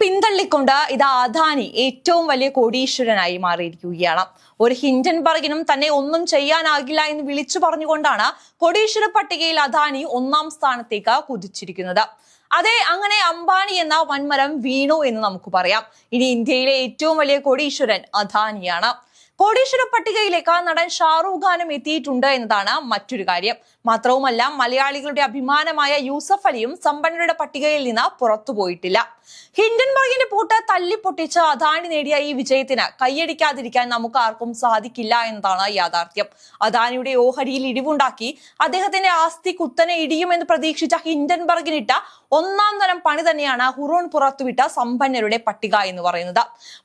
പിന്തള്ളിക്കൊണ്ട് ഇത് അദാനി ഏറ്റവും വലിയ കോടീശ്വരനായി മാറിയിരിക്കുകയാണ്. ഒരു ഹിൻഡൻബർഗിനും തന്നെ ഒന്നും ചെയ്യാനാകില്ല എന്ന് വിളിച്ചു പറഞ്ഞുകൊണ്ടാണ് കോടീശ്വര പട്ടികയിൽ അദാനി ഒന്നാം സ്ഥാനത്തേക്ക് കുതിച്ചിരിക്കുന്നത്. അതെ അങ്ങനെ അംബാനി എന്ന വൻമരം വീണു എന്ന് നമുക്ക് പറയാം. ഇനി ഇന്ത്യയിലെ ഏറ്റവും വലിയ കോടീശ്വരൻ അദാനിയാണ്. കോടീശ്വര പട്ടികയിലേക്ക് നടൻ ഷാറൂഖ് ഖാനും എത്തിയിട്ടുണ്ട് എന്നതാണ് മറ്റൊരു കാര്യം. മാത്രവുമല്ല മലയാളികളുടെ അഭിമാനമായ യൂസഫ് അലിയും സമ്പന്നരുടെ പട്ടികയിൽ നിന്ന് പുറത്തുപോയിട്ടില്ല ഹിൻഡൻബർഗിന്റെ പൂട്ട് തല്ലിപ്പൊട്ടിച്ച് അദാനി നേടിയ ഈ വിജയത്തിന് കൈയടിക്കാതിരിക്കാൻ നമുക്ക് ആർക്കും സാധിക്കില്ല എന്നതാണ് യാഥാർത്ഥ്യം. അദാനിയുടെ ഓഹരിയിൽ ഇടിവുണ്ടാക്കി അദ്ദേഹത്തിന്റെ ആസ്തി കുത്തനെ ഇടിയുമെന്ന് പ്രതീക്ഷിച്ച ഹിൻഡൻബർഗിനിട്ട ഒന്നാം തരം പണി തന്നെയാണ് ഹുറോൺ പുറത്തുവിട്ട സമ്പന്നരുടെ പട്ടിക എന്ന് പറയുന്നത്.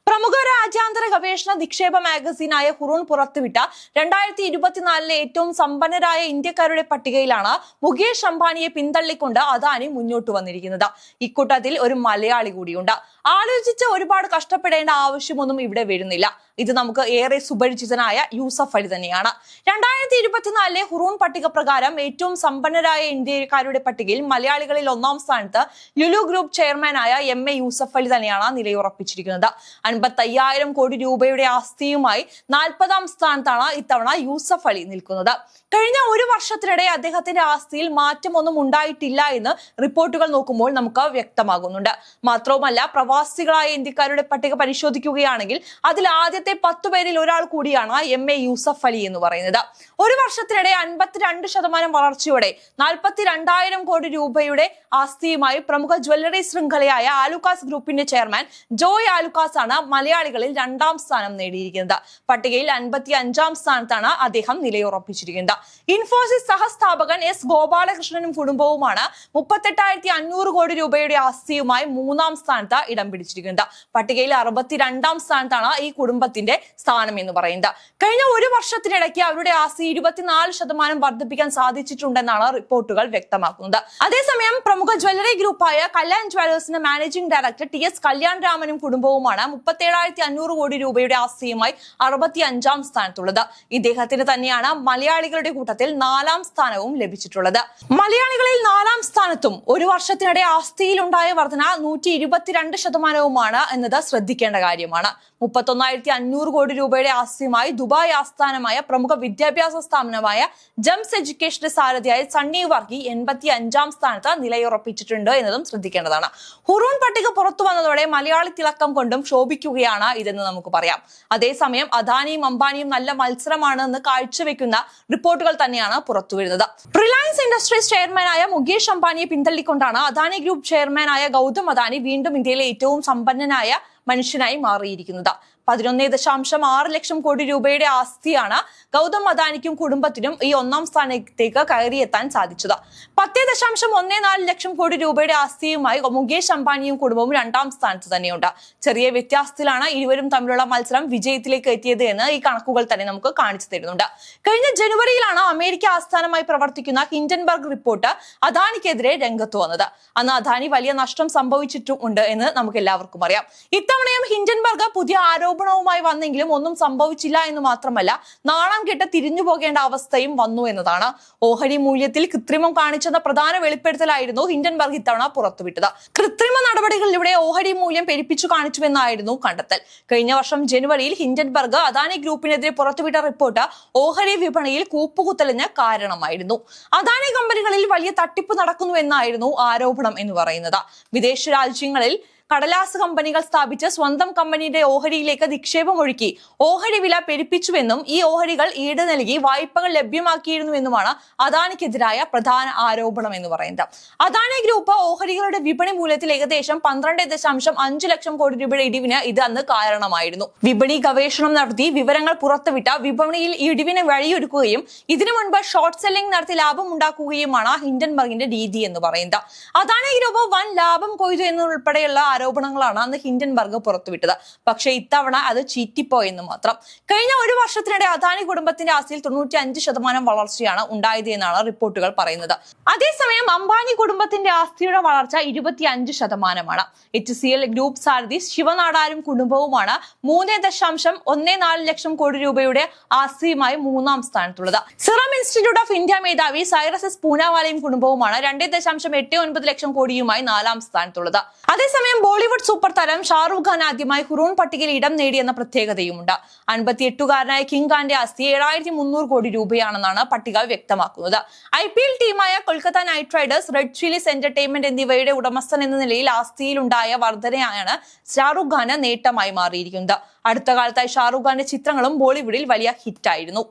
പ്രമുഖ രാജ്യാന്തര ഗവേഷണ നിക്ഷേപ മാഗസീനായ ഹുറൂൺ പുറത്തുവിട്ട രണ്ടായിരത്തി ഇരുപത്തിനാലിലെ ഏറ്റവും സമ്പന്നരായ ഇന്ത്യക്കാരുടെ പട്ടികയിലാണ് മുകേഷ് അംബാനിയെ പിന്തള്ളിക്കൊണ്ട് അദാനി മുന്നോട്ട് വന്നിരിക്കുന്നത്. ഇക്കൂട്ടത്തിൽ ഒരു മലയാളി കൂടിയുണ്ട്. ആലോചിച്ച് ഒരുപാട് കഷ്ടപ്പെടേണ്ട ആവശ്യമൊന്നും ഇവിടെ വരുന്നില്ല. ഇത് നമുക്ക് ഏറെ സുപരിചിതനായ യൂസഫ് അലി തന്നെയാണ്. രണ്ടായിരത്തി ഇരുപത്തിനാലിലെ ഹുറൂൺ പട്ടിക പ്രകാരം ഏറ്റവും സമ്പന്നരായ ഇന്ത്യക്കാരുടെ പട്ടികയിൽ മലയാളികളിൽ ഒന്നാം സ്ഥാനത്ത് ലുലു ഗ്രൂപ്പ് ചെയർമാനായ എം എ യൂസഫ് അലി തന്നെയാണ് നിലയുറപ്പിച്ചിരിക്കുന്നത്. അൻപത്തയ്യായിരം കോടി രൂപയുടെ ആസ്തിയുമായി നാൽപ്പതാം സ്ഥാനത്താണ് ഇത്തവണ യൂസഫ് അലി നിൽക്കുന്നത്. കഴിഞ്ഞ ഒരു വർഷത്തിനിടെ അദ്ദേഹത്തിന്റെ ആസ്തിയിൽ മാറ്റമൊന്നും ഉണ്ടായിട്ടില്ല എന്ന് റിപ്പോർട്ടുകൾ നോക്കുമ്പോൾ നമുക്ക് വ്യക്തമാകുന്നുണ്ട്. മാത്രവുമല്ല പ്രവാസികളായ ഇന്ത്യക്കാരുടെ പട്ടിക പരിശോധിക്കുകയാണെങ്കിൽ അതിൽ ആദ്യത്തെ പത്തു പേരിൽ ഒരാൾ കൂടിയാണ് എം എ യൂസഫ് അലി എന്ന് പറയുന്നത്. ഒരു വർഷത്തിനിടെ അൻപത്തിരണ്ട് ശതമാനം വളർച്ചയോടെ നാൽപ്പത്തി രണ്ടായിരം കോടി രൂപയുടെ ആസ്തിയുമായി പ്രമുഖ ജ്വല്ലറി ശൃംഖലയായ ആലുക്കാസ് ഗ്രൂപ്പിന്റെ ചെയർമാൻ ജോയ് ആലുക്കാസ് ആണ് മലയാളികളിൽ രണ്ടാം സ്ഥാനം നേടിയിരിക്കുന്നത്. പട്ടികയിൽ അൻപത്തി അഞ്ചാം സ്ഥാനത്താണ് അദ്ദേഹം നിലയുറപ്പിച്ചിരിക്കുന്നത്. ഇൻഫോസിസ് സഹസ്ഥാപകൻ എസ് ഗോപാലകൃഷ്ണനും കുടുംബവുമാണ് മുപ്പത്തെട്ടായിരത്തി അഞ്ഞൂറ് കോടി രൂപയുടെ ആസ്തിയുമായി മൂന്നാം സ്ഥാനത്ത് ഇടം പിടിച്ചിരിക്കുന്നത്. പട്ടികയിൽ അറുപത്തിരണ്ടാം സ്ഥാനത്താണ് ഈ കുടുംബത്തിന്റെ സ്ഥാനം എന്ന് പറയുന്നത്. കഴിഞ്ഞ ഒരു വർഷത്തിനിടയ്ക്ക് അവരുടെ ആസ്തി ഇരുപത്തിനാല് ശതമാനം വർദ്ധിപ്പിക്കാൻ സാധിച്ചിട്ടുണ്ടെന്നാണ് റിപ്പോർട്ടുകൾ വ്യക്തമാക്കുന്നത്. അതേസമയം പ്രമുഖ ഗ്രൂപ്പായ Kalyan ജ്വല്ലേഴ്സിന്റെ managing director T S Kalyan രാമനും കുടുംബവുമാണ് മുപ്പത്തേഴായിരത്തി അഞ്ഞൂറ് കോടി രൂപയുടെ ആസ്തിയുമായി അറുപത്തി അഞ്ചാം സ്ഥാനത്തുള്ളത്. ഇദ്ദേഹത്തിന് തന്നെയാണ് മലയാളികളുടെ കൂട്ടത്തിൽ നാലാം സ്ഥാനവും ലഭിച്ചിട്ടുള്ളത്. മലയാളികളിൽ നാലാം സ്ഥാനത്തും ഒരു വർഷത്തിനിടെ ആസ്തിയിലുണ്ടായ വർധന നൂറ്റി ഇരുപത്തിരണ്ട് ശതമാനവുമാണ് എന്നത് ശ്രദ്ധിക്കേണ്ട കാര്യമാണ്. മുപ്പത്തൊന്നായിരത്തി അഞ്ഞൂറ് കോടി രൂപയുടെ ആസ്തിയുമായി ദുബായ് ആസ്ഥാനമായ പ്രമുഖ വിദ്യാഭ്യാസ സ്ഥാപനമായ ജംസ് എഡ്യൂക്കേഷന്റെ സാരഥിയായ സണ്ണി വർഗി എൺപത്തി അഞ്ചാം സ്ഥാനത്ത് നിലയുറപ്പിച്ചിട്ടുണ്ട്. എന്നതും ശ്രദ്ധിക്കേണ്ടതാണ്. ഹുറൂൺ പട്ടിക പുറത്തു വന്നതോടെ മലയാളി തിളക്കം കൊണ്ടും ശോഭിക്കുകയാണ് ഇതെന്ന് നമുക്ക് പറയാം. അതേസമയം അദാനിയും അംബാനിയും നല്ല മത്സരമാണ് എന്ന് കാഴ്ചവെക്കുന്ന റിപ്പോർട്ടുകൾ തന്നെയാണ് പുറത്തു വരുന്നത്. റിലയൻസ് ഇൻഡസ്ട്രീസ് ചെയർമാനായ മുകേഷ് അംബാനിയെ പിന്തള്ളിക്കൊണ്ടാണ് അദാനി ഗ്രൂപ്പ് ചെയർമാനായ ഗൗതം അദാനി വീണ്ടും ഇന്ത്യയിലെ ഏറ്റവും സമ്പന്നനായ മനുഷ്യനായി മാറിയിരിക്കുന്നത്. പതിനൊന്ന് ദശാംശം ആറ് ലക്ഷം കോടി രൂപയുടെ ആസ്തിയാണ് ഗൗതം അദാനിക്കും കുടുംബത്തിനും ഈ ഒന്നാം സ്ഥാനത്തേക്ക് കയറിയെത്താൻ സാധിച്ചത്. പത്ത് ദശാംശം ഒന്നേ നാല് ലക്ഷം കോടി രൂപയുടെ ആസ്തിയുമായി മുകേഷ് അംബാനിയും കുടുംബവും രണ്ടാം സ്ഥാനത്ത് തന്നെയുണ്ട്. ചെറിയ വ്യത്യാസത്തിലാണ് ഇരുവരും തമ്മിലുള്ള മത്സരം വിജയത്തിലേക്ക് എത്തിയത് എന്ന് ഈ കണക്കുകൾ തന്നെ നമുക്ക് കാണിച്ചു തരുന്നുണ്ട്. കഴിഞ്ഞ ജനുവരിയിലാണ് അമേരിക്ക ആസ്ഥാനമായി പ്രവർത്തിക്കുന്ന ഹിൻഡൻബർഗ് റിപ്പോർട്ട് അദാനിക്കെതിരെ രംഗത്ത് വന്നത്. അന്ന് അദാനി വലിയ നഷ്ടം സംഭവിച്ചിട്ടുണ്ട് എന്ന് നമുക്ക് എല്ലാവർക്കും അറിയാം. ഇത്തവണയും ഹിൻഡൻബർഗ് പുതിയ ആരോപണവുമായി വന്നെങ്കിലും ഒന്നും സംഭവിച്ചില്ല എന്ന് മാത്രമല്ല നാണം കെട്ട് തിരിഞ്ഞു പോകേണ്ട അവസ്ഥയും വന്നു എന്നതാണ്. ഓഹരി മൂല്യത്തിൽ കൃത്രിമം കാണിച്ചെന്ന പ്രധാന വെളിപ്പെടുത്തലായിരുന്നു ഹിൻഡൻബർഗ് ഇത്തവണ പുറത്തുവിട്ടത്. കൃത്രിമ നടപടികളിലൂടെ ഓഹരി മൂല്യം പെരുപ്പിച്ചു കാണിച്ചുവെന്നായിരുന്നു കണ്ടെത്തൽ. കഴിഞ്ഞ വർഷം ജനുവരിയിൽ ഹിൻഡൻബർഗ് അദാനി ഗ്രൂപ്പിനെതിരെ പുറത്തുവിട്ട റിപ്പോർട്ട് ഓഹരി വിപണിയിൽ കൂപ്പുകുത്തലിന് കാരണമായിരുന്നു. അദാനി കമ്പനികളിൽ വലിയ തട്ടിപ്പ് നടക്കുന്നു എന്നായിരുന്നു ആരോപണം എന്ന് പറയുന്നത്. വിദേശ രാജ്യങ്ങളിൽ കടലാസ് കമ്പനികൾ സ്ഥാപിച്ച് സ്വന്തം കമ്പനിയുടെ ഓഹരിയിലേക്ക് നിക്ഷേപം ഒഴുക്കി ഓഹരി വില പെരുപ്പിച്ചുവെന്നും ഈ ഓഹരികൾ ഈട് നൽകി വായ്പകൾ ലഭ്യമാക്കിയിരുന്നുവെന്നുമാണ് അദാനിക്കെതിരായ പ്രധാന ആരോപണം എന്ന് പറയുന്നത്. അദാനി ഗ്രൂപ്പ് ഓഹരികളുടെ വിപണി മൂല്യത്തിൽ ഏകദേശം പന്ത്രണ്ട് ദശാംശം അഞ്ച് ലക്ഷം കോടി രൂപയുടെ ഇടിവിന് ഇത് അന്ന് കാരണമായിരുന്നു. വിപണി ഗവേഷണം നടത്തി വിവരങ്ങൾ പുറത്തുവിട്ട വിപണിയിൽ ഇടിവിന് വഴിയൊരുക്കുകയും ഇതിനു മുൻപ് ഷോർട്ട് സെല്ലിംഗ് നടത്തി ലാഭം ഉണ്ടാക്കുകയുമാണ് ഹിൻഡൻബർഗിന്റെ രീതി എന്ന് പറയുന്നത്. അദാനി ഗ്രൂപ്പ് വൻ ലാഭം കൊയ്തു എന്നുൾപ്പെടെയുള്ള ആരോപണങ്ങളാണ് അന്ന് ഹിൻഡൻബർഗ് പുറത്തുവിട്ടത്. പക്ഷേ ഇത്തവണ അത് ചീറ്റിപ്പോയെന്ന് മാത്രം. കഴിഞ്ഞ ഒരു വർഷത്തിനിടെ അദാനി കുടുംബത്തിന്റെ ആസ്തിയിൽ തൊണ്ണൂറ്റി അഞ്ച് ശതമാനം വളർച്ചയാണ് ഉണ്ടായത് എന്നാണ് റിപ്പോർട്ടുകൾ പറയുന്നത്. അതേസമയം അംബാനി കുടുംബത്തിന്റെ ആസ്തിയുടെ വളർച്ച ഇരുപത്തി അഞ്ച് ശതമാനമാണ്. എച്ച് സി എൽ ഗ്രൂപ്പ് സാരഥി ശിവനാടാരും കുടുംബവുമാണ് മൂന്ന് ദശാംശം ഒന്നേ നാല് ലക്ഷം കോടി രൂപയുടെ ആസ്തിയുമായി മൂന്നാം സ്ഥാനത്തുള്ളത്. സിറം ഇൻസ്റ്റിറ്റ്യൂട്ട് ഓഫ് ഇന്ത്യ മേധാവി സൈറസ് എസ് പൂനാവാലയും കുടുംബവുമാണ് രണ്ട് ദശാംശം എട്ട് ഒൻപത് ലക്ഷം കോടിയുമായി നാലാം സ്ഥാനത്തുള്ളത്. അതേസമയം ബോളിവുഡ് സൂപ്പർ താരം ഷാറൂഖ് ഖാൻ ആദ്യമായി ഹുറൂൺ പട്ടികയിൽ ഇടം നേടിയെന്ന പ്രത്യേകതയുമുണ്ട്. അൻപത്തിയെട്ടുകാരനായ കിങ് ഖാന്റെ ആസ്തി ഏഴായിരത്തി മുന്നൂറ് കോടി രൂപയാണെന്നാണ് പട്ടിക വ്യക്തമാക്കുന്നത്. ഐ പി എൽ ടീമായ Kolkata Knight Riders Red Chillies Entertainment എന്നിവയുടെ ഉടമസ്ഥൻ എന്ന നിലയിൽ ആസ്തിയിലുണ്ടായ വർധനയാണ് ഷാറൂഖ് ഖാന് നേട്ടമായി മാറിയിരിക്കുന്നത്. അടുത്ത കാലത്തായി ഷാറൂഖ് ഖാന്റെ ചിത്രങ്ങളും ബോളിവുഡിൽ വലിയ ഹിറ്റായിരുന്നു.